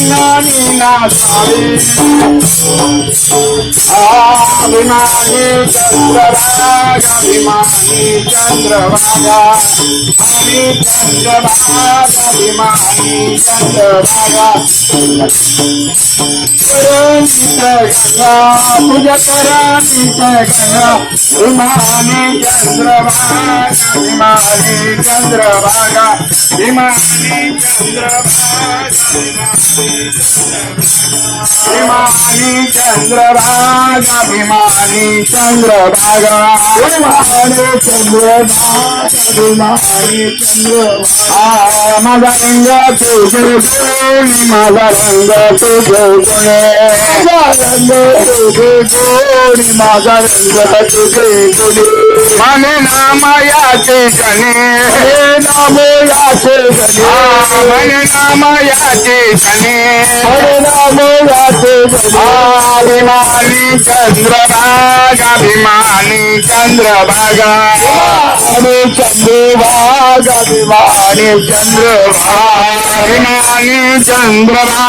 अज्ञानी नासावे अभिमानी चंद्रभाग अभिमानी चंद्रभागा आणि चंद्रभाग अभिमानी चंद्रभागा गंगा चंद्रभाग चंद्रभागा हिमाली चंद्रभाग चंद्रभागा विमानी चंद्रभागा विमानी चंद्रभागा विमानी चंद्रभागा माझा रंग तुझे माझा रंग तुझे माझा रंग तुझे माझा रंग तुझे गोणी माने नामायाचे गणे हे नामयाचे गणे म्हणे नामयाचे गणे म्हणे नामयाचे गणे अभिमानी चंद्रभागा अभिमानी चंद्रभागा. आणि चंद्रभागा अभिमानी चंद्रभागा. अभिमानी चंद्रभागा.